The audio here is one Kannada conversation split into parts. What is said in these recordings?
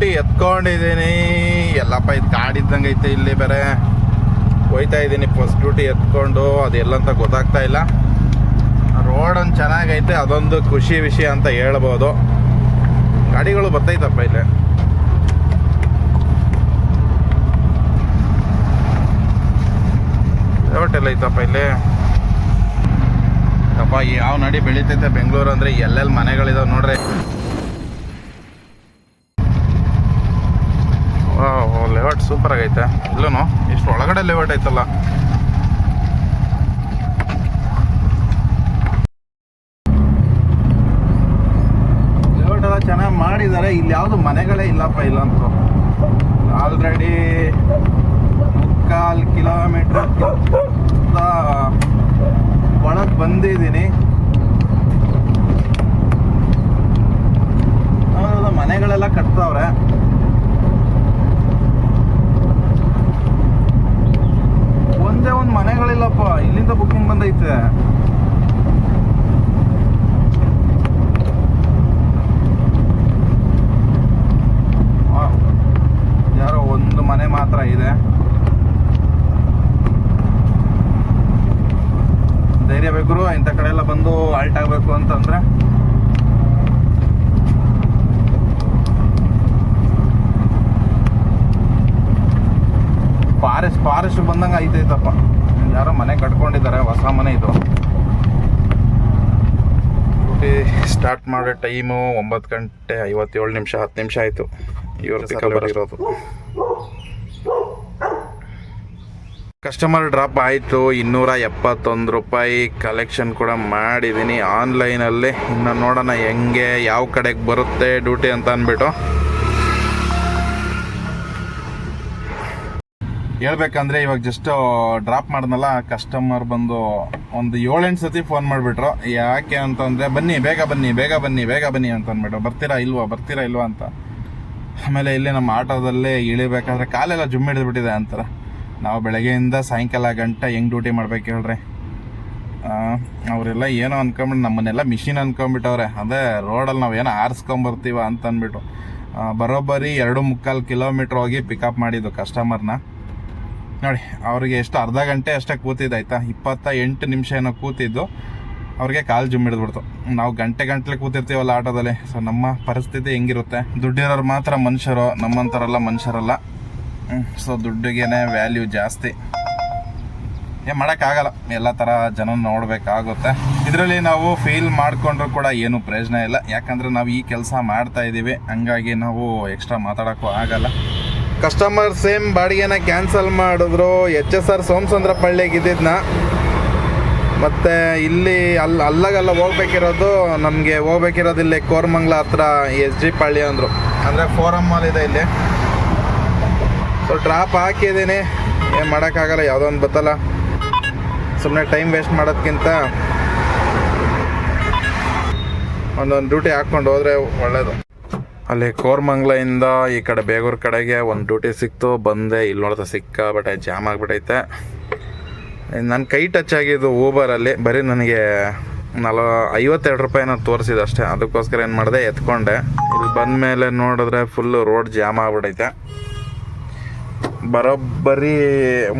ಡ್ಯೂಟಿ ಎತ್ಕೊಂಡಿದ್ದೀನಿ. ಎಲ್ಲಪ್ಪ, ಇದು ಕಾಡಿದ್ದಂಗೆ ಐತೆ ಇಲ್ಲಿ ಬೇರೆ. ಹೋಯ್ತಾ ಇದ್ದೀನಿ ಫಸ್ಟ್ ಡ್ಯೂಟಿ ಎತ್ಕೊಂಡು. ಅದು ಎಲ್ಲಂತ ಗೊತ್ತಾಗ್ತಾ ಇಲ್ಲ. ರೋಡ್ ಒಂದು ಚೆನ್ನಾಗೈತೆ, ಅದೊಂದು ಖುಷಿ ವಿಷಯ ಅಂತ ಹೇಳ್ಬೋದು. ಗಾಡಿಗಳು ಬರ್ತೈತಪ್ಪ ಇಲ್ಲಿ. ಹೋಟೆಲ್ ಐತಪ್ಪ ಇಲ್ಲಿ. ಯಾವ ನಡಿ ಬೆಳೀತೈತೆ ಬೆಂಗಳೂರು ಅಂದ್ರೆ ಎಲ್ಲೆಲ್ಲಿ ಮನೆಗಳಿದಾವೆ ನೋಡ್ರಿ. ಸೂಪರ್ ಆಗೈತೆ. ಇಲ್ಲೂ ಇಷ್ಟು ಒಳಗಡೆ ಲೇಔಟ್ ಐತಲ್ಲ. ಲೇಔಟ್ ಎಲ್ಲ ಚೆನ್ನಾಗಿ ಮಾಡಿದ್ದಾರೆ ಇಲ್ಲಿ ಯಾವುದು ಮನೆಗಳೇ ಇಲ್ಲಪ್ಪ, ಇಲ್ಲಂತೂ. ಆಲ್ರೆಡಿ ಮುಕ್ಕಾಲು ಕಿಲೋಮೀಟರ್ ಒಳಗೆ ಬಂದಿದ್ದೀನಿ. ಮನೆಗಳೆಲ್ಲ ಕಟ್ತಾವ್ರೆ ಒಂದೇ ಒಂದು ಮನೆಗಳಿಲ್ಲಪ್ಪ ಇಲ್ಲಿಂದ ಬುಕ್ಕಿಂಗ್ ಬಂದೈತೆ ವಾವ್. ಯಾರೋ ಒಂದು ಮನೆ ಮಾತ್ರ ಇದೆ ಧೈರ್ಯ ಬೇಕು ಇಂಥ ಕಡೆ ಎಲ್ಲ ಬಂದು ಆಲ್ಟ್ ಆಗಬೇಕು ಅಂತಂದ್ರೆ? ಫಾರೆಸ್ಟ್ ಫಾರೆಸ್ಟ್ ಬಂದಂಗೆ ಐತೈತಪ್ಪ. ಯಾರೋ ಮನೆ ಕಟ್ಕೊಂಡಿದ್ದಾರೆ ಹೊಸ ಮನೆ ಇದು. ಸ್ಟಾರ್ಟ್ ಮಾಡೋ ಟೈಮು ಒಂಬತ್ತು ಗಂಟೆ ಐವತ್ತೇಳು ನಿಮಿಷ ಹತ್ತು ನಿಮಿಷ ಆಯಿತು. ಇವರು ಸಿಕ್ಕಿರೋದು ಕಸ್ಟಮರ್ ಡ್ರಾಪ್ ಆಯಿತು ಇನ್ನೂರ ಎಪ್ಪತ್ತೊಂದು ರೂಪಾಯಿ ಕಲೆಕ್ಷನ್ ಕೂಡ ಮಾಡಿದ್ದೀನಿ ಆನ್ಲೈನಲ್ಲಿ ಇನ್ನು ನೋಡೋಣ ಹೆಂಗೆ, ಯಾವ ಕಡೆಗೆ ಬರುತ್ತೆ ಡ್ಯೂಟಿ ಅಂತ ಅಂದ್ಬಿಟ್ಟು. ಹೇಳ್ಬೇಕಂದ್ರೆ ಇವಾಗ ಜಸ್ಟ್ ಡ್ರಾಪ್ ಮಾಡಿದ್ನಲ್ಲ ಕಸ್ಟಮರ್ ಬಂದು ಒಂದು ಏಳೆಂಟು ಸತಿ ಫೋನ್ ಮಾಡಿಬಿಟ್ರು. ಯಾಕೆ ಅಂತಂದರೆ, ಬನ್ನಿ, ಬೇಗ ಬನ್ನಿ ಬೇಗ ಬನ್ನಿ ಬೇಗ ಬನ್ನಿ ಅಂತ ಅಂದ್ಬಿಟ್ಟು. ಬರ್ತೀರಾ ಇಲ್ವಾ ಬರ್ತೀರಾ ಇಲ್ವಾ ಅಂತ. ಆಮೇಲೆ ಇಲ್ಲಿ ನಮ್ಮ ಆಟೋದಲ್ಲೇ ಇಳಿಬೇಕಾದ್ರೆ ಕಾಲೆಲ್ಲ ಜುಮ್ ಹಿಡಿದ್ಬಿಟ್ಟಿದೆ ಅಂತಾರೆ. ನಾವು ಬೆಳಗ್ಗೆಯಿಂದ ಸಾಯಂಕಾಲ ಗಂಟೆ ಹೆಂಗೆ ಡ್ಯೂಟಿ ಮಾಡ್ಬೇಕು ಹೇಳ್ರಿ? ಅವರೆಲ್ಲ ಏನೋ ಅನ್ಕೊಂಬಿಟ್ಟು ನಮ್ಮನ್ನೆಲ್ಲ ಮಿಷಿನ್ ಅನ್ಕೊಂಬಿಟ್ಟವ್ರೆ. ಅದೇ ರೋಡಲ್ಲಿ ನಾವು ಏನೋ ಆರಿಸ್ಕೊಂಬರ್ತೀವ ಅಂತ ಅಂದ್ಬಿಟ್ಟು ಬರೋಬ್ಬರಿ ಎರಡು ಮುಕ್ಕಾಲು ಕಿಲೋಮೀಟ್ರ್ ಹೋಗಿ ಪಿಕಪ್ ಮಾಡಿದ್ದು ಕಸ್ಟಮರ್ನ ನೋಡಿ, ಅವ್ರಿಗೆ ಎಷ್ಟು ಅರ್ಧ ಗಂಟೆ ಅಷ್ಟೇ ಕೂತಿದ್ದು ಆಯಿತಾ? ಇಪ್ಪತ್ತ ಎಂಟು ನಿಮಿಷ ಏನೋ ಕೂತಿದ್ದು. ಅವ್ರಿಗೆ ಕಾಲು ಜುಮ್ ಹಿಡಿದ್ಬಿಡ್ತು. ನಾವು ಗಂಟೆ ಗಂಟಲೆ ಕೂತಿರ್ತೀವಲ್ಲ ಆಟೋದಲ್ಲಿ. ಸೊ ನಮ್ಮ ಪರಿಸ್ಥಿತಿ ಹೆಂಗಿರುತ್ತೆ? ದುಡ್ಡಿರೋರು ಮಾತ್ರ ಮನುಷ್ಯರು ನಮ್ಮಂಥವ್ರೆಲ್ಲ ಮನುಷ್ಯರಲ್ಲ. ಸೊ ದುಡ್ಡಿಗೇನೆ ವ್ಯಾಲ್ಯೂ ಜಾಸ್ತಿ. ಏನು ಮಾಡೋಕ್ಕಾಗಲ್ಲ. ಎಲ್ಲ ಥರ ಜನ ನೋಡಬೇಕಾಗುತ್ತೆ. ಇದರಲ್ಲಿ ನಾವು ಫೇಲ್ ಮಾಡಿಕೊಂಡ್ರು ಕೂಡ ಏನು ಪ್ರಯೋಜನ ಇಲ್ಲ. ಯಾಕಂದರೆ ನಾವು ಈ ಕೆಲಸ ಮಾಡ್ತಾ ಇದ್ದೀವಿ ಹಂಗಾಗಿ ನಾವು ಎಕ್ಸ್ಟ್ರಾ ಮಾತಾಡೋಕ್ಕೂ ಆಗಲ್ಲ. ಕಸ್ಟಮರ್ ಸೇಮ್ ಬಾಡಿಗೆನ ಕ್ಯಾನ್ಸಲ್ ಮಾಡಿದ್ರು. ಎಚ್ ಎಸ್ ಆರ್ ಸೋಮಸಂದ್ರ ಪಳ್ಳಿಗೆ ಇದ್ದಿದ್ನ ಮತ್ತು ಇಲ್ಲಿ ಅಲ್ಲಿ ಅಲ್ಲಾಗಲ್ಲ ಹೋಗ್ಬೇಕಿರೋದು. ನಮಗೆ ಹೋಗ್ಬೇಕಿರೋದು ಇಲ್ಲಿ ಕೋರ್ಮಂಗ್ಲ ಹತ್ರ ಎಸ್ ಜಿ ಪಳ್ಳಿ ಅಂದರು. ಅಂದರೆ ಫೋರಮ್ ಮಾಲ್ ಇದೆ ಇಲ್ಲಿ. ಸೊ ಡ್ರಾಪ್ ಹಾಕಿದ್ದೀನಿ ಏನು ಮಾಡೋಕ್ಕಾಗಲ್ಲ, ಯಾವುದೋ ಒಂದು ಬತ್ತಲ್ಲ. ಸುಮ್ಮನೆ ಟೈಮ್ ವೇಸ್ಟ್ ಮಾಡೋದಕ್ಕಿಂತ ಒಂದೊಂದು ಡ್ಯೂಟಿ ಹಾಕ್ಕೊಂಡು ಹೋದರೆ ಒಳ್ಳೇದು. ಅಲ್ಲಿ ಕೋರ್ಮಂಗ್ಲೆಯಿಂದ ಈ ಕಡೆ ಬೇಗೂರು ಕಡೆಗೆ ಒಂದು ಡ್ಯೂಟಿ ಸಿಕ್ತು. ಬಂದೆ ಇಲ್ಲಿ ನೋಡಿದ್ರೆ ಬಟ್ ಜಾಮ್ ಆಗಿಬಿಟ್ಟೈತೆ ನನ್ನ ಕೈ ಟಚ್ ಆಗಿದ್ದು ಊಬರಲ್ಲಿ ಬರೀ ನನಗೆ ನಲ, ಐವತ್ತೆರಡು ರೂಪಾಯಿನ ತೋರಿಸಿದೆ ಅಷ್ಟೇ. ಅದಕ್ಕೋಸ್ಕರ ಏನು ಮಾಡಿದೆ, ಎತ್ಕೊಂಡೆ. ಇಲ್ಲಿ ಬಂದ ಮೇಲೆ ನೋಡಿದ್ರೆ ಫುಲ್ಲು ರೋಡ್ ಜಾಮ್ ಆಗ್ಬಿಟ್ಟೈತೆ ಬರೋಬ್ಬರಿ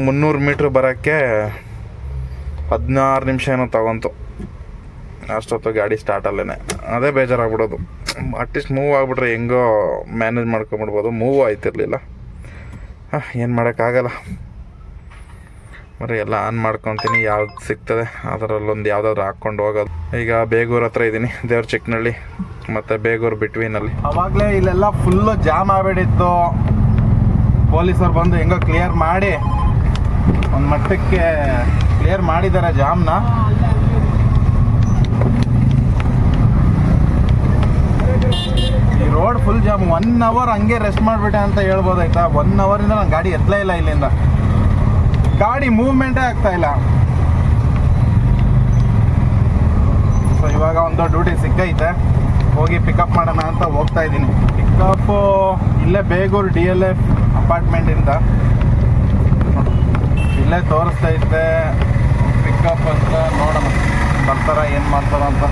ಮುನ್ನೂರು ಮೀಟ್ರ್ ಬರೋಕ್ಕೆ ಹದಿನಾರು ನಿಮಿಷ ಏನೋ ತಗೊಂತು. ಅಷ್ಟೊತ್ತು ಗಾಡಿ ಸ್ಟಾರ್ಟಲ್ಲೇ ಅದೇ ಬೇಜಾರಾಗ್ಬಿಡೋದು. ಅಟ್ಲೀಸ್ಟ್ ಮೂವ್ ಆಗ್ಬಿಟ್ರೆ ಹೆಂಗೋ ಮ್ಯಾನೇಜ್ ಮಾಡ್ಕೊಂಬಿಡ್ಬೋದು. ಮೂವ್ ಆಯ್ತಿರಲಿಲ್ಲ. ಹಾಂ, ಏನು ಮಾಡೋಕ್ಕಾಗಲ್ಲ. ಬರೀ ಎಲ್ಲ ಆನ್ ಮಾಡ್ಕೊತೀನಿ. ಯಾವ್ದು ಸಿಗ್ತದೆ ಅದರಲ್ಲೊಂದು ಯಾವುದಾದ್ರು ಹಾಕ್ಕೊಂಡು ಹೋಗೋದು. ಈಗ ಬೇಗೂರ್ ಹತ್ರ ಇದ್ದೀನಿ ದೇವ್ರ ಚಿಕ್ಕನಳ್ಳಿ ಮತ್ತು ಬೇಗೂರು ಬಿಟ್ವೀನಲ್ಲಿ ಅವಾಗಲೇ ಇಲ್ಲೆಲ್ಲ ಫುಲ್ಲು ಜಾಮ್ ಆಗ್ಬಿಟ್ಟಿತ್ತು. ಪೊಲೀಸರು ಬಂದು ಹೆಂಗೋ ಕ್ಲಿಯರ್ ಮಾಡಿ, ಒಂದು ಮಟ್ಟಕ್ಕೆ ಕ್ಲಿಯರ್ ಮಾಡಿದ್ದಾರೆ ಜಾಮ್ನ. ಈ road full jam one hour ಹಂಗೆ ರೆಸ್ಟ್ ಮಾಡಿಬಿಟ್ಟೆ ಅಂತ ಹೇಳ್ಬೋದಾಯ್ತಾ ಒನ್ ಅವರಿಂದ ನಾನು ಗಾಡಿ ಎತ್ತಲೇ ಇಲ್ಲ ಇಲ್ಲಿಂದ. ಗಾಡಿ ಮೂವ್ಮೆಂಟೇ ಆಗ್ತಾ ಇಲ್ಲ. ಸೊ ಇವಾಗ ಒಂದು ಡ್ಯೂಟಿ ಸಿಕ್ಕೈತೆ. ಹೋಗಿ ಪಿಕಪ್ ಮಾಡೋಣ ಅಂತ ಹೋಗ್ತಾ ಇದ್ದೀನಿ. ಪಿಕಪ್ಪು ಇಲ್ಲೇ ಬೇಗೂರು ಡಿ ಎಲ್ ಎಫ್ ಅಪಾರ್ಟ್ಮೆಂಟಿಂದ ಇಲ್ಲೇ ತೋರಿಸ್ತಾ ಇದ್ದೆ. ಪಿಕಪ್ ಅಂತ ನೋಡೋಣ. ಬರ್ತಾರ, ಏನು ಮಾಡ್ತಾರ ಅಂತ.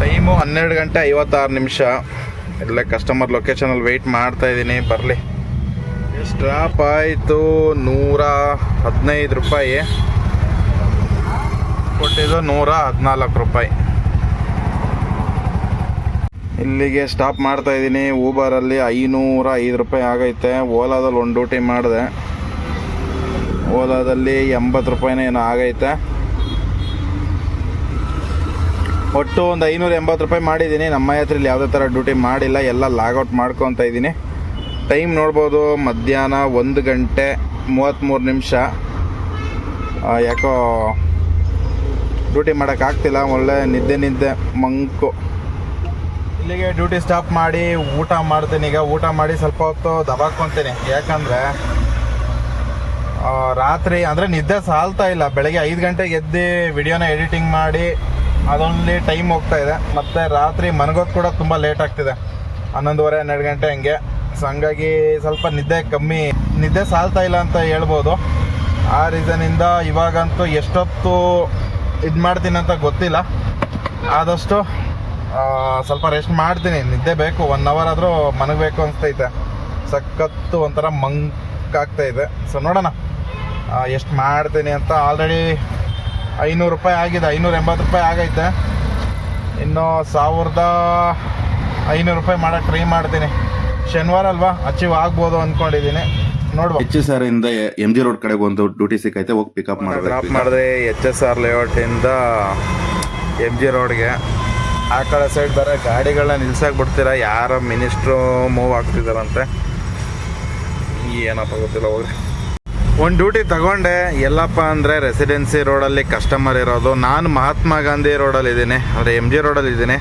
ಟೈಮು ಹನ್ನೆರಡು ಗಂಟೆ ಐವತ್ತಾರು ನಿಮಿಷ. ಇಲ್ಲೇ ಕಸ್ಟಮರ್ ಲೊಕೇಶನಲ್ಲಿ ವೆಯ್ಟ್ ಮಾಡ್ತಾ ಇದ್ದೀನಿ. ಬರಲಿ. ಸ್ಟಾಪ್ ಆಯಿತು. ನೂರ ಹದಿನೈದು ರೂಪಾಯಿ. ಕೊಟ್ಟಿದ್ದು ನೂರ ಹದಿನಾಲ್ಕು ರೂಪಾಯಿ. ಇಲ್ಲಿಗೆ ಸ್ಟಾಪ್ ಮಾಡ್ತಾ ಇದ್ದೀನಿ. ಊಬರಲ್ಲಿ ಐನೂರ ಐದು ರೂಪಾಯಿ ಆಗೈತೆ. ಓಲಾದಲ್ಲಿ ಒಂದು ಡ್ಯೂಟಿ ಮಾಡಿದೆ. ಓಲಾದಲ್ಲಿ ಎಂಬತ್ತು ರೂಪಾಯಿನೇ ಏನೋ ಆಗೈತೆ. ಒಟ್ಟು ಒಂದು ಐನೂರ ಎಂಬತ್ತು ರೂಪಾಯಿ ಮಾಡಿದ್ದೀನಿ. ನಮ್ಮ ಯಾತ್ರೆಯಲ್ಲಿ ಯಾವುದೇ ಥರ ಡ್ಯೂಟಿ ಮಾಡಿಲ್ಲ. ಎಲ್ಲ ಲಾಗೌಟ್ ಮಾಡ್ಕೊತ ಇದ್ದೀನಿ. ಟೈಮ್ ನೋಡ್ಬೋದು ಮಧ್ಯಾಹ್ನ ಒಂದು ಗಂಟೆ ಮೂವತ್ತ್ಮೂರು ನಿಮಿಷ. ಯಾಕೋ ಡ್ಯೂಟಿ ಮಾಡೋಕ್ಕಾಗ್ತಿಲ್ಲ ಒಳ್ಳೆ ನಿದ್ದೆ ನಿದ್ದೆ ಮಂಕು. ಇಲ್ಲಿಗೆ ಡ್ಯೂಟಿ ಸ್ಟಾಪ್ ಮಾಡಿ ಊಟ ಮಾಡ್ತೀನಿ. ಈಗ ಊಟ ಮಾಡಿ ಸ್ವಲ್ಪ ಹೊತ್ತು ದಬಾಕೊಂತೀನಿ ಯಾಕಂದರೆ ರಾತ್ರಿ ಅಂದರೆ ನಿದ್ದೆ ಸಾಲ್ತಾ ಇಲ್ಲ. ಬೆಳಗ್ಗೆ ಐದು ಗಂಟೆಗೆ ಎದ್ದು ವಿಡಿಯೋನ ಎಡಿಟಿಂಗ್ ಮಾಡಿ ಅದೊಂದು ಟೈಮ್ ಹೋಗ್ತಾ ಇದೆ. ಮತ್ತು ರಾತ್ರಿ ಮನಗೋದು ಕೂಡ ತುಂಬ ಲೇಟ್ ಆಗ್ತಿದೆ. ಹನ್ನೊಂದುವರೆ, ಹನ್ನೆರಡು ಗಂಟೆ ಹಂಗೆ. ಸೊ ಹಂಗಾಗಿ ಸ್ವಲ್ಪ ನಿದ್ದೆ ಕಮ್ಮಿ, ನಿದ್ದೆ ಸಾಲ್ತಾ ಇಲ್ಲ ಅಂತ ಹೇಳ್ಬೋದು. ಆ ರೀಸನಿಂದ ಇವಾಗಂತೂ ಎಷ್ಟೊತ್ತು ಇದು ಮಾಡ್ತೀನಿ ಅಂತ ಗೊತ್ತಿಲ್ಲ. ಆದಷ್ಟು ಸ್ವಲ್ಪ ರೆಸ್ಟ್ ಮಾಡ್ತೀನಿ. ನಿದ್ದೆ ಬೇಕು. ಒನ್ ಅವರ್ ಆದರೂ ಮನಗಬೇಕು ಅನಿಸ್ತೈತೆ. ಸಖತ್ತು ಒಂಥರ ಮಂಕಾಗ್ತಾ ಇದೆ ಸೊ ನೋಡೋಣ. ಎಷ್ಟು ಮಾಡ್ತೀನಿ ಅಂತ ಆಲ್ರೆಡಿ ಐನೂರು ರೂಪಾಯಿ ಆಗಿದೆ. ಐನೂರ ಎಂಬತ್ತು ರೂಪಾಯಿ ಆಗೈತೆ. ಇನ್ನು ಸಾವಿರದ ಐನೂರು ರೂಪಾಯಿ ಮಾಡೋಕೆ ಟ್ರೈ ಮಾಡ್ತೀನಿ. ಶನಿವಾರ ಅಲ್ವಾ? ಅಚೀವ್ ಆಗ್ಬೋದು ಅಂದ್ಕೊಂಡಿದ್ದೀನಿ ನೋಡುವ. ಎಚ್ ಎಸ್ ಆರ್ ಇಂದ ಎಂ ಜಿ ರೋಡ್ ಕಡೆಗೆ ಒಂದು ಡ್ಯೂಟಿ ಸಿಕ್ಕೈತೆ. ಹೋಗಿ ಪಿಕಪ್ ಡ್ರಾಪ್ ಮಾಡಬೇಕು. ಮಾಡಿದ್ರೆ ಎಚ್ ಎಸ್ ಆರ್ ಲೇಔಟಿಂದ ಎಂ ಜಿ ರೋಡ್ಗೆ. ಆ ಕಡೆ ಸೈಡ್ ಬೇರೆ ಗಾಡಿಗಳನ್ನ ನಿಲ್ಸಕ್ಕೆ ಬಿಡ್ತೀರಾ ಯಾರ ಮಿನಿಸ್ಟ್ರು ಮೂವ್ ಆಗ್ತಿದಾರಂತೆ. ಏನಪ್ಪ ಗೊತ್ತಿಲ್ಲ ಹೋಗ್ರಿ ಒಂದು ಡ್ಯೂಟಿ ತಗೊಂಡೆ. ಎಲ್ಲಪ್ಪ ಅಂದರೆ ರೆಸಿಡೆನ್ಸಿ ರೋಡಲ್ಲಿ ಕಸ್ಟಮರ್ ಇರೋದು. ನಾನು ಮಹಾತ್ಮ ಗಾಂಧಿ ರೋಡಲ್ಲಿ ಇದ್ದೀನಿ. ಅಂದರೆ ಎಂ ಜಿ ರೋಡಲ್ಲಿ ಇದ್ದೀನಿ.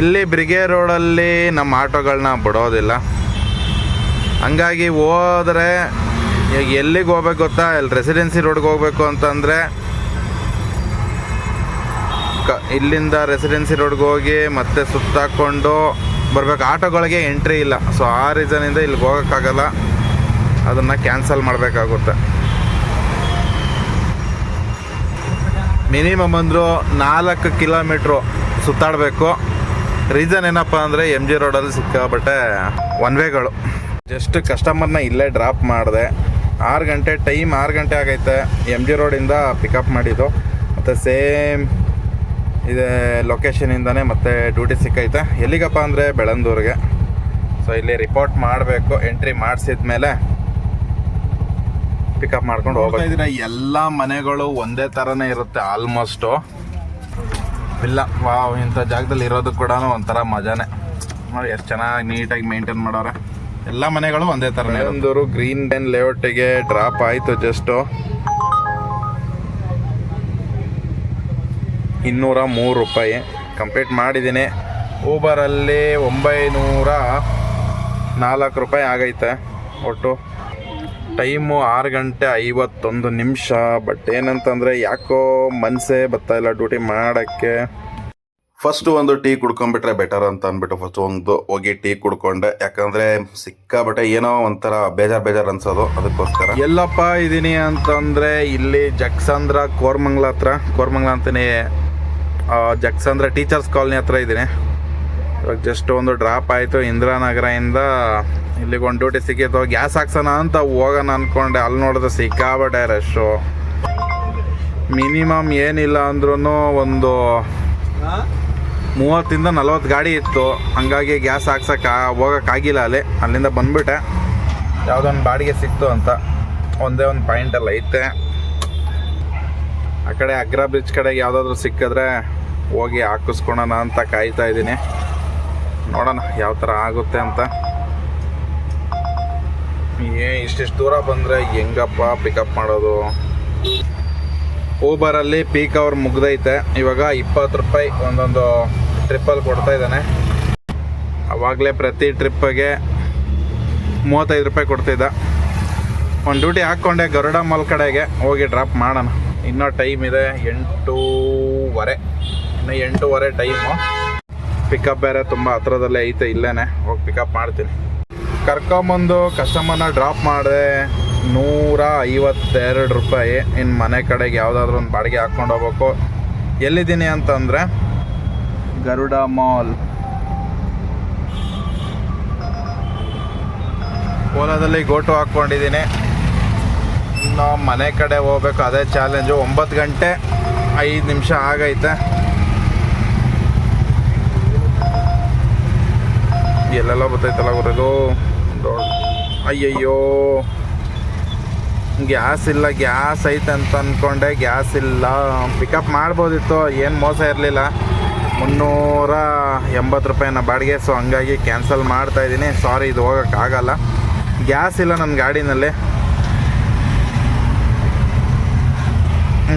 ಇಲ್ಲಿ ಬ್ರಿಗೇ ರೋಡಲ್ಲಿ ನಮ್ಮ ಆಟೋಗಳನ್ನ ಬಿಡೋದಿಲ್ಲ. ಹಂಗಾಗಿ ಹೋದರೆ ಈಗ ಎಲ್ಲಿಗೆ ಹೋಗ್ಬೇಕು ಗೊತ್ತಾ? ಇಲ್ಲಿ ರೆಸಿಡೆನ್ಸಿ ರೋಡ್ಗೆ ಹೋಗ್ಬೇಕು ಅಂತಂದರೆ ಕ ಇಲ್ಲಿಂದ ರೆಸಿಡೆನ್ಸಿ ರೋಡ್ಗೆ ಹೋಗಿ ಮತ್ತೆ ಸುತ್ತಾಕೊಂಡು ಬರ್ಬೇಕು. ಆಟೋಗಳಿಗೆ ಎಂಟ್ರಿ ಇಲ್ಲ. ಸೊ ಆ ರೀಸನಿಂದ ಇಲ್ಲಿಗೆ ಹೋಗೋಕ್ಕಾಗಲ್ಲ. ಅದನ್ನು ಕ್ಯಾನ್ಸಲ್ ಮಾಡಬೇಕಾಗುತ್ತೆ. ಮಿನಿಮಮ್ ಅಂದರು ನಾಲ್ಕು ಕಿಲೋಮೀಟ್ರು ಸುತ್ತಾಡಬೇಕು. ರೀಸನ್ ಏನಪ್ಪ ಅಂದರೆ ಎಂ ಜಿ ರೋಡಲ್ಲಿ ಸಿಕ್ಕಾಬಟ್ಟೆ ಒನ್ ವೇಗಳು ಜಸ್ಟ್ ಕಸ್ಟಮರ್ನ ಇಲ್ಲೇ ಡ್ರಾಪ್ ಮಾಡಿದೆ. ಆರು ಗಂಟೆ ಟೈಮ್ ಆರು ಗಂಟೆ ಆಗೈತೆ ಎಂ ಜಿ ರೋಡಿಂದ ಪಿಕಪ್ ಮಾಡಿದ್ದು. ಮತ್ತು ಸೇಮ್ ಇದೆ ಲೊಕೇಶನಿಂದನೇ ಮತ್ತೆ ಡ್ಯೂಟಿ ಸಿಕ್ಕೈತೆ. ಎಲ್ಲಿಗಪ್ಪ ಅಂದರೆ ಬೆಳಂದೂರಿಗೆ ಸೊ ಇಲ್ಲಿ ರಿಪೋರ್ಟ್ ಮಾಡಬೇಕು ಎಂಟ್ರಿ ಮಾಡಿಸಿದ ಮೇಲೆ ಪಿಕಪ್ ಮಾಡ್ಕೊಂಡು ಹೋಗ್ತಾ ಎಲ್ಲ ಮನೆಗಳು ಒಂದೇ ಥರನೇ ಇರುತ್ತೆ ಆಲ್ಮೋಸ್ಟು ಇಲ್ಲ ವಾವ್ ಇಂಥ ಜಾಗದಲ್ಲಿ ಇರೋದು ಕೂಡ ಒಂಥರ ಮಜಾನೇ. ನೋಡಿ ಎಷ್ಟು ಚೆನ್ನಾಗಿ ನೀಟಾಗಿ ಮೇಂಟೈನ್ ಮಾಡೋರೆ. ಎಲ್ಲ ಮನೆಗಳು ಒಂದೇ ಥರ ಒಂದೂರು ಗ್ರೀನ್ ಬೆನ್ ಲೇಔಟಿಗೆ ಡ್ರಾಪ್ ಆಯಿತು ಜಸ್ಟು ಇನ್ನೂರ ಮೂರು ರೂಪಾಯಿ. ಕಂಪ್ಲೀಟ್ ಮಾಡಿದ್ದೀನಿ. ಊಬರಲ್ಲಿ ಒಂಬೈನೂರ ನಾಲ್ಕು ರೂಪಾಯಿ ಆಗೈತೆ. ಒಟ್ಟು ಟೈಮು ಆರು ಗಂಟೆ ಐವತ್ತೊಂದು ನಿಮಿಷ. ಬಟ್ ಏನಂತಂದರೆ ಯಾಕೋ ಮನಸ್ಸೇ ಬರ್ತಾ ಇಲ್ಲ ಡ್ಯೂಟಿ ಮಾಡೋಕ್ಕೆ. ಫಸ್ಟು ಒಂದು ಟೀ ಕುಡ್ಕೊಂಡ್ಬಿಟ್ರೆ ಬೆಟರ್ ಅಂತ ಅಂದ್ಬಿಟ್ಟು ಫಸ್ಟ್ ಒಂದು ಹೋಗಿ ಟೀ ಕುಡ್ಕೊಂಡೆ. ಯಾಕಂದರೆ ಸಿಕ್ಕಾಬಟ್ಟೆ ಏನೋ ಒಂಥರ ಬೇಜಾರು ಬೇಜಾರು ಅನ್ಸೋದು ಅದಕ್ಕೋಸ್ಕರ. ಎಲ್ಲಪ್ಪ ಇದ್ದೀನಿ ಅಂತಂದರೆ ಇಲ್ಲಿ ಜಕ್ಸಂದ್ರ ಕೋರ್ಮಂಗ್ಲ ಹತ್ರ. ಕೋರ್ಮಂಗ್ಲ ಅಂತೀನಿ ಆ, ಜಕ್ಸಂದ್ರ ಟೀಚರ್ಸ್ ಕಾಲನಿ ಹತ್ರ ಇದ್ದೀನಿ. ಇವಾಗ ಜಸ್ಟ್ ಒಂದು ಡ್ರಾಪ್ ಆಯಿತು ಇಂದಿರಾನಗರದಿಂದ ಇಲ್ಲಿಗೆ ಒಂದು ಡ್ಯೂಟಿ ಸಿಕ್ಕಿತ್ತು. ಗ್ಯಾಸ್ ಹಾಕ್ಸೋಣ ಅಂತ ಹೋಗೋಣ ಅಂದ್ಕೊಂಡೆ ಅಲ್ಲಿ ನೋಡಿದ್ರೆ ಸಿಕ್ಕಾಬಟ್ಟೆ ರಶ್ಶು ಮಿನಿಮಮ್ ಏನಿಲ್ಲ ಅಂದ್ರೂ ಒಂದು ಮೂವತ್ತಿಂದ ನಲ್ವತ್ತು ಗಾಡಿ ಇತ್ತು. ಹಂಗಾಗಿ ಗ್ಯಾಸ್ ಹಾಕ್ಸೋಕೆ ಹೋಗೋಕ್ಕಾಗಿಲ್ಲ ಅಲ್ಲಿ. ಅಲ್ಲಿಂದ ಬಂದ್ಬಿಟ್ಟೆ. ಯಾವುದೋ ಒಂದು ಬಾಡಿಗೆ ಸಿಕ್ತು ಅಂತ. ಒಂದೇ ಒಂದು ಪಾಯಿಂಟ್ ಎಲ್ಲ ಐತೆ ಆ ಕಡೆ ಅಗ್ರ ಬ್ರಿಡ್ಜ್ ಕಡೆಗೆ ಯಾವುದಾದ್ರೂ ಸಿಕ್ಕಿದ್ರೆ ಹೋಗಿ ಹಾಕಿಸ್ಕೊಳೋಣ ಅಂತ ಕಾಯ್ತಾ ಇದ್ದೀನಿ. ನೋಡೋಣ ಯಾವ ಥರ ಆಗುತ್ತೆ ಅಂತ. ಏ, ಇಷ್ಟಿಷ್ಟು ದೂರ ಬಂದರೆ ಹೆಂಗಪ್ಪ ಪಿಕಪ್ ಮಾಡೋದು? ಊಬರಲ್ಲಿ ಪೀಕ್ ಅವರ್ ಮುಗ್ದೈತೆ. ಇವಾಗ ಇಪ್ಪತ್ತು ರೂಪಾಯಿ ಒಂದೊಂದು ಟ್ರಿಪ್ಪಲ್ಲಿ ಕೊಡ್ತಾ ಇದ್ದಾನೆ. ಅವಾಗಲೇ ಪ್ರತಿ ಟ್ರಿಪ್ಪಿಗೆ ಮೂವತ್ತೈದು ರೂಪಾಯಿ ಕೊಡ್ತಿದ್ದ. ಒಂದು ಡ್ಯೂಟಿ ಹಾಕ್ಕೊಂಡೆ ಗರುಡ ಮಾಲ್ ಕಡೆಗೆ, ಹೋಗಿ ಡ್ರಾಪ್ ಮಾಡೋಣ. ಇನ್ನೂ ಟೈಮ್ ಇದೆ ಎಂಟೂವರೆ. ಇನ್ನು ಎಂಟೂವರೆ ಟೈಮು ಪಿಕಪ್ ಬೇರೆ ತುಂಬ ಹತ್ರದಲ್ಲೇ ಐತೆ ಇಲ್ಲೇ ಹೋಗಿ ಪಿಕಪ್ ಮಾಡ್ತೀನಿ. ಕರ್ಕೊಂಬಂದು ಕಸ್ಟಮರ್ನ ಡ್ರಾಪ್ ಮಾಡಿದೆ ನೂರ ಐವತ್ತೆರಡು ರೂಪಾಯಿ. ಇನ್ನು ಮನೆ ಕಡೆಗೆ ಯಾವುದಾದ್ರೂ ಒಂದು ಬಾಡಿಗೆ ಹಾಕ್ಕೊಂಡು ಹೋಗ್ಬೇಕು. ಎಲ್ಲಿದ್ದೀನಿ ಅಂತಂದರೆ, ಗರುಡ ಮಾಲ್. ಓಲಾದಲ್ಲಿ ಗೋಟು ಹಾಕ್ಕೊಂಡಿದ್ದೀನಿ. ಇನ್ನು ಮನೆ ಕಡೆ ಹೋಗ್ಬೇಕು. ಅದೇ ಚಾಲೆಂಜು ಒಂಬತ್ತು ಗಂಟೆ ಐದು ನಿಮಿಷ ಆಗೈತೆ. ಎಲ್ಲೆಲ್ಲ ಬರ್ತೈತಲ್ಲ ಗುರುದು ಅಯ್ಯಯ್ಯೋ. ಗ್ಯಾಸ್ ಇಲ್ಲ, ಗ್ಯಾಸ್ ಐತೆ ಅಂತ ಅಂದ್ಕೊಂಡೆ ಗ್ಯಾಸ್ ಇಲ್ಲ. ಪಿಕಪ್ ಮಾಡ್ಬೋದಿತ್ತು. ಏನು ಮೋಸ ಇರಲಿಲ್ಲ. ಮುನ್ನೂರ ಎಂಬತ್ತು ರೂಪಾಯಿನ ಬಾಡಿಗೆ. ಸೊ ಹಂಗಾಗಿ ಕ್ಯಾನ್ಸಲ್ ಮಾಡ್ತಾ ಇದ್ದೀನಿ. ಸಾರಿ ಇದು ಹೋಗೋಕ್ಕಾಗಲ್ಲ ಗ್ಯಾಸ್ ಇಲ್ಲ ನನ್ನ ಗಾಡಿನಲ್ಲಿ.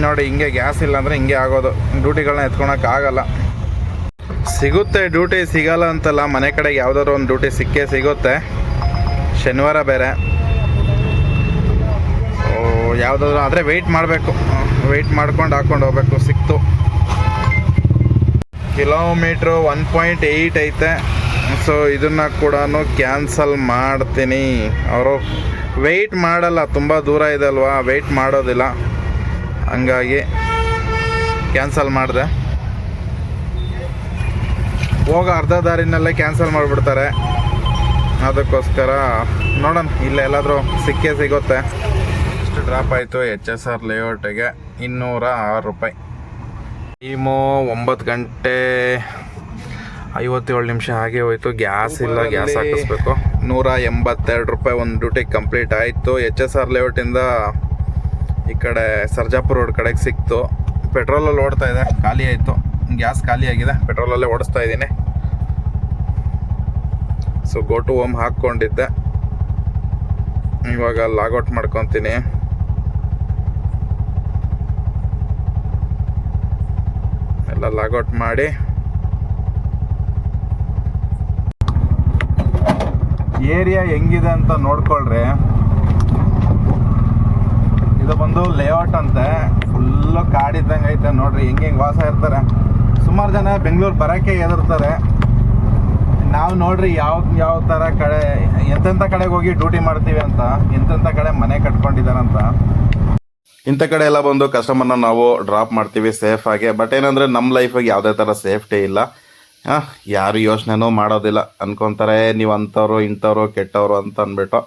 ನೋಡಿ, ಹಿಂಗೆ ಗ್ಯಾಸ್ ಇಲ್ಲ ಅಂದರೆ ಹಿಂಗೆ ಆಗೋದು. ಡ್ಯೂಟಿಗಳನ್ನ ಎತ್ಕೊಳಕ್ಕಾಗಲ್ಲ ಸಿಗುತ್ತೆ ಡ್ಯೂಟಿ, ಸಿಗಲ್ಲ ಅಂತಲ್ಲ, ಮನೆ ಕಡೆಗೆ ಯಾವುದಾದ್ರು ಒಂದು ಡ್ಯೂಟಿ ಸಿಕ್ಕೇ ಸಿಗುತ್ತೆ. ಶನಿವಾರ ಬೇರೆ. ಯಾವುದಾದ್ರು ಆದರೆ ವೆಯ್ಟ್ ಮಾಡಬೇಕು. ವೆಯ್ಟ್ ಮಾಡ್ಕೊಂಡು ಹಾಕ್ಕೊಂಡು ಹೋಗ್ಬೇಕು, ಸಿಕ್ತು. ಕಿಲೋಮೀಟ್ರು ಒನ್ ಪಾಯಿಂಟ್ ಏಯ್ಟ್ ಐತೆ. ಸೊ ಇದನ್ನು ಕೂಡ ಕ್ಯಾನ್ಸಲ್ ಮಾಡ್ತೀನಿ. ಅವರು ವೆಯ್ಟ್ ಮಾಡಲ್ಲ, ತುಂಬ ದೂರ ಇದೆ ಅಲ್ವಾ? ವೆಯ್ಟ್ ಮಾಡೋದಿಲ್ಲ. ಹಂಗಾಗಿ ಕ್ಯಾನ್ಸಲ್ ಮಾಡಿದೆ. ಹೋಗ ಅರ್ಧ ದಾರಿನಲ್ಲೇ ಕ್ಯಾನ್ಸಲ್ ಮಾಡಿಬಿಡ್ತಾರೆ. ಅದಕ್ಕೋಸ್ಕರ ನೋಡೋಣ, ಇಲ್ಲೇ ಎಲ್ಲಾದರೂ ಸಿಕ್ಕೇ ಸಿಗುತ್ತೆ. ಇಷ್ಟು ಡ್ರಾಪ್ ಆಯಿತು ಎಚ್ ಎಸ್ ಆರ್ ಲೇಔಟಿಗೆ, ಇನ್ನೂರ ಆರು ರೂಪಾಯಿ. ಟೀಮು ಒಂಬತ್ತು ಗಂಟೆ ಐವತ್ತೇಳು ನಿಮಿಷ ಹಾಗೆ ಹೋಯಿತು. ಗ್ಯಾಸ್ ಇಲ್ಲ, ಗ್ಯಾಸ್ ಹಾಕಿಸ್ಬೇಕು. ನೂರ ಎಂಬತ್ತೆರಡು ರೂಪಾಯಿ ಒಂದು ಡ್ಯೂಟಿ ಕಂಪ್ಲೀಟ್ ಆಯಿತು. ಎಚ್ ಎಸ್ ಆರ್ ಲೇಔಟಿಂದ ಈ ಕಡೆ ಸರ್ಜಾಪುರ ರೋಡ್ ಕಡೆಗೆ ಸಿಕ್ತು. ಪೆಟ್ರೋಲಲ್ಲಿ ಓಡ್ತಾ ಇದೆ. ಖಾಲಿ ಆಯಿತು. ಗ್ಯಾಸ್ ಖಾಲಿ ಆಗಿದೆ. ಪೆಟ್ರೋಲಲ್ಲೇ ಓಡಿಸ್ತಾ ಇದ್ದೀನಿ. ಸೊ ಗೋ ಟು ಹೋಮ್ ಹಾಕ್ಕೊಂಡಿದ್ದೆ. ಇವಾಗ ಲಾಗೌಟ್ ಮಾಡ್ಕೊತೀನಿ. ಎಲ್ಲ ಲಾಗೌಟ್ ಮಾಡಿ. ಏರಿಯಾ ಹೆಂಗಿದೆ ಅಂತ ನೋಡ್ಕೊಳ್ರಿ. ಇದು ಬಂದು ಲೇಔಟ್ ಅಂತೆ. ಫುಲ್ಲು ಕಾಡಿದ್ದಂಗೆ ಐತೆ ನೋಡ್ರಿ, ಹೆಂಗೆ ಹೆಂಗೆ ವಾಸ ಇರ್ತಾರೆ. ಸುಮಾರು ಜನ ಬೆಂಗಳೂರು ಬರೋಕ್ಕೆ ಹೆದರ್ತಾರೆ. ನಾವು ನೋಡ್ರಿ ಯಾವ ಯಾವ ಥರ ಕಡೆ ಎಂತೆಂಥ ಕಡೆಗೆ ಹೋಗಿ ಡ್ಯೂಟಿ ಮಾಡ್ತೀವಿ ಅಂತ ಎಂತೆಂಥ ಕಡೆ ಮನೆ ಕಟ್ಕೊಂಡಿದ್ದಾರಂತ. ಇಂಥ ಕಡೆ ಎಲ್ಲ ಬಂದು ಕಸ್ಟಮರ್ನ ನಾವು ಡ್ರಾಪ್ ಮಾಡ್ತೀವಿ ಸೇಫ್ ಆಗಿ. ಬಟ್ ಏನಂದ್ರೆ ನಮ್ಮ ಲೈಫಿಗೆ ಯಾವುದೇ ಥರ ಸೇಫ್ಟಿ ಇಲ್ಲ. ಯಾರು ಯೋಚನೆನೂ ಮಾಡೋದಿಲ್ಲ. ಅನ್ಕೊಂತಾರೆ, ನೀವು ಅಂಥವ್ರು, ಇಂಥವ್ರು, ಕೆಟ್ಟವರು ಅಂತ ಅಂದ್ಬಿಟ್ಟು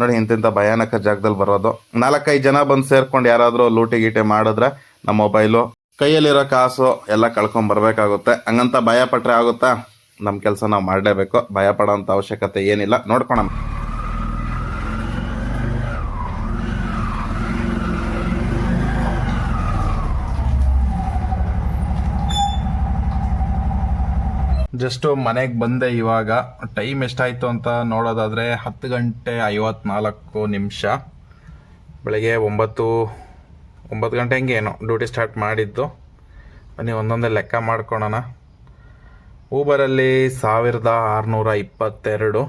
ನೋಡಿ ಇಂತಿಂಥ ಭಯಾನಕ ಜಾಗದಲ್ಲಿ ಬರೋದು. ನಾಲ್ಕೈದು ಜನ ಬಂದು ಸೇರ್ಕೊಂಡು ಯಾರಾದರೂ ಲೂಟಿ ಗೀಟೆ ಮಾಡಿದ್ರೆ ನಮ್ಮ ಮೊಬೈಲು, ಕೈಯಲ್ಲಿರೋ ಕಾಸು ಎಲ್ಲ ಕಳ್ಕೊಂಡು ಬರಬೇಕಾಗುತ್ತೆ. ಹಂಗಂತ ಭಯ ಪಟ್ಟರೆ ಆಗುತ್ತಾ? ನಮ್ಮ ಕೆಲಸ ನಾವು ಮಾಡಲೇಬೇಕು. ಭಯ ಪಡೋಂಥ ಅವಶ್ಯಕತೆ ಏನಿಲ್ಲ. ನೋಡ್ಕೊಳಣ. ಜಸ್ಟು ಮನೆಗೆ ಬಂದೆ ಇವಾಗ. ಟೈಮ್ ಎಷ್ಟಾಯಿತು ಅಂತ ನೋಡೋದಾದರೆ ಹತ್ತು ಗಂಟೆ ಐವತ್ನಾಲ್ಕು ನಿಮಿಷ. ಬೆಳಗ್ಗೆ ಒಂಬತ್ತು ಒಂಬತ್ತು ಗಂಟೆ ಹಂಗೆ ಏನೋ ಡ್ಯೂಟಿ ಸ್ಟಾರ್ಟ್ ಮಾಡಿದ್ದು. ಬನ್ನಿ ಒಂದೊಂದೇ ಲೆಕ್ಕ ಮಾಡ್ಕೊಳೋಣ. ಊಬರಲ್ಲಿ ಸಾವಿರದ ಆರುನೂರ ಇಪ್ಪತ್ತೆರಡು.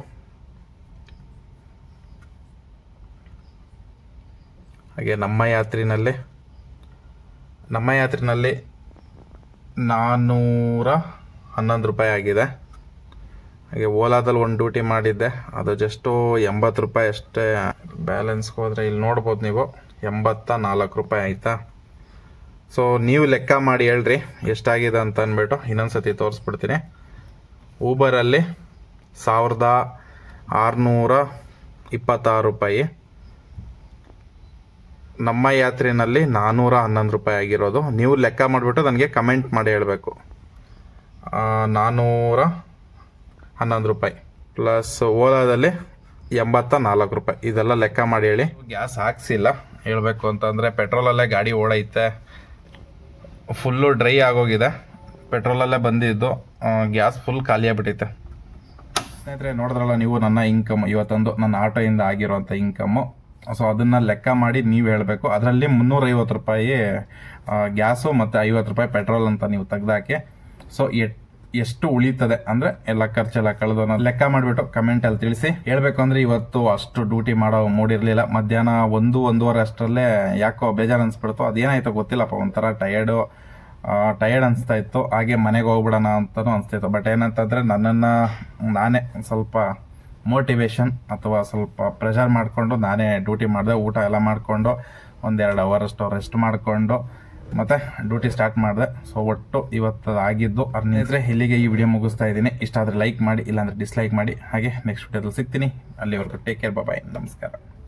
ಹಾಗೆ ನಮ್ಮ ಯಾತ್ರಿನಲ್ಲಿ ನಮ್ಮ ಯಾತ್ರಿನಲ್ಲಿ ನಾನ್ನೂರ ಹನ್ನೊಂದು ರೂಪಾಯಿ ಆಗಿದೆ. ಹಾಗೆ ಓಲಾದಲ್ಲಿ ಒಂದು ಡ್ಯೂಟಿ ಮಾಡಿದ್ದೆ. ಅದು ಜಸ್ಟು ಎಂಬತ್ತು ರೂಪಾಯಿ ಅಷ್ಟೇ ಬ್ಯಾಲೆನ್ಸ್ಗೆ ಹೋದರೆ ಇಲ್ಲಿ ನೋಡ್ಬೋದು ನೀವು. ಎಂಬತ್ತ ನಾಲ್ಕು ರೂಪಾಯಿ ಆಯಿತಾ? ಸೊ ನೀವು ಲೆಕ್ಕ ಮಾಡಿ ಹೇಳ್ರಿ, ಎಷ್ಟಾಗಿದೆ ಅಂತ ಅಂದ್ಬಿಟ್ಟು ಇನ್ನೊಂದು ಸತಿ ತೋರಿಸ್ಬಿಡ್ತೀನಿ ಊಬರಲ್ಲಿ ಸಾವಿರದ ಆರುನೂರ ಇಪ್ಪತ್ತಾರು ರೂಪಾಯಿ. ನಮ್ಮ ಯಾತ್ರೆಯಲ್ಲಿ ನಾನ್ನೂರ ಹನ್ನೊಂದು ರೂಪಾಯಿ ಆಗಿರೋದು. ನೀವು ಲೆಕ್ಕ ಮಾಡಿಬಿಟ್ಟು ನನಗೆ ಕಮೆಂಟ್ ಮಾಡಿ ಹೇಳಬೇಕು. ನಾನ್ನೂರ ಹನ್ನೊಂದು ರೂಪಾಯಿ. ಪ್ಲಸ್ ಓಲಾದಲ್ಲಿ ಎಂಬತ್ತ ನಾಲ್ಕು ರೂಪಾಯಿ. ಇದೆಲ್ಲ ಲೆಕ್ಕ ಮಾಡಿ ಹೇಳಿ. ಗ್ಯಾಸ್ ಹಾಕ್ಸಿಲ್ಲ. ಹೇಳಬೇಕು ಅಂತಂದರೆ ಪೆಟ್ರೋಲಲ್ಲೇ ಗಾಡಿ ಓಡೈತೆ. ಫುಲ್ಲು ಡ್ರೈ ಆಗೋಗಿದೆ. ಪೆಟ್ರೋಲಲ್ಲೇ ಬಂದಿದ್ದು. ಗ್ಯಾಸ್ ಫುಲ್ ಖಾಲಿ ಆಗ್ಬಿಟ್ಟೈತೆ ಸ್ನೇಹಿತರೆ, ನೋಡಿದ್ರಲ್ಲ ನೀವು ನನ್ನ ಇನ್ಕಮ್ ಇವತ್ತೊಂದು ನನ್ನ ಆಟೋಯಿಂದ ಆಗಿರುವಂಥ ಇನ್ಕಮ್ಮು ಸೊ ಅದನ್ನು ಲೆಕ್ಕ ಮಾಡಿ ನೀವು ಹೇಳಬೇಕು. ಅದರಲ್ಲಿ ಮುನ್ನೂರೈವತ್ತು ರೂಪಾಯಿ ಗ್ಯಾಸು ಮತ್ತು ಐವತ್ತು ರೂಪಾಯಿ ಪೆಟ್ರೋಲ್ ಅಂತ ನೀವು ತೆಗ್ದಾಕಿ ಸೊ ಎಷ್ಟು ಉಳಿತದೆ ಅಂದರೆ ಎಲ್ಲ ಖರ್ಚೆಲ್ಲ ಕಳೆದು ಅನ್ನೋದು ಲೆಕ್ಕ ಮಾಡಿಬಿಟ್ಟು ಕಮೆಂಟಲ್ಲಿ ತಿಳಿಸಿ. ಹೇಳಬೇಕು ಅಂದರೆ ಇವತ್ತು ಅಷ್ಟು ಡ್ಯೂಟಿ ಮಾಡೋ ಮೂಡಿರಲಿಲ್ಲ ಮಧ್ಯಾಹ್ನ ಒಂದು, ಒಂದೂವರೆ ಅಷ್ಟರಲ್ಲೇ ಯಾಕೋ ಬೇಜಾರು ಅನಿಸ್ಬಿಡ್ತು. ಅದೇನಾಯ್ತು ಗೊತ್ತಿಲ್ಲಪ್ಪ, ಒಂಥರ ಟಯರ್ಡು ಟಯರ್ಡ್ ಅನಿಸ್ತಾ ಇತ್ತು. ಹಾಗೆ ಮನೆಗೆ ಹೋಗ್ಬಿಡೋಣ ಅಂತಲೂ ಅನಿಸ್ತಿತ್ತು. ಬಟ್ ಏನಂತಂದರೆ ನನ್ನನ್ನು ನಾನೇ ಸ್ವಲ್ಪ ಮೋಟಿವೇಶನ್ ಅಥವಾ ಸ್ವಲ್ಪ ಪ್ರೆಷರ್ ಮಾಡಿಕೊಂಡು ನಾನೇ ಡ್ಯೂಟಿ ಮಾಡಿದೆ, ಊಟ ಎಲ್ಲ ಮಾಡಿಕೊಂಡು ಒಂದೆರಡು ಅವರಷ್ಟು ರೆಸ್ಟ್ ಮಾಡಿಕೊಂಡು ಮತ್ತೆ ಡ್ಯೂಟಿ ಸ್ಟಾರ್ಟ್ ಮಾಡಿದೆ. ಸೊ ಒಟ್ಟು ಇವತ್ತು ಆಗಿದ್ದು ಅರ್ನಿದ್ರೆ ಇಲ್ಲಿಗೆ ಈ ವಿಡಿಯೋ ಮುಗಿಸ್ತಾ ಇದ್ದೀನಿ. ಇಷ್ಟ ಆದರೆ ಲೈಕ್ ಮಾಡಿ, ಇಲ್ಲಾಂದ್ರೆ ಡಿಸ್ಲೈಕ್ ಮಾಡಿ. ಹಾಗೆ ನೆಕ್ಸ್ಟ್ ವಿಡಿಯೋದಲ್ಲಿ ಸಿಗ್ತೀನಿ. ಅಲ್ಲಿವರೆಗೂ ಟೇಕ್ ಕೇರ್ ಬಾಯ್ ನಮಸ್ಕಾರ.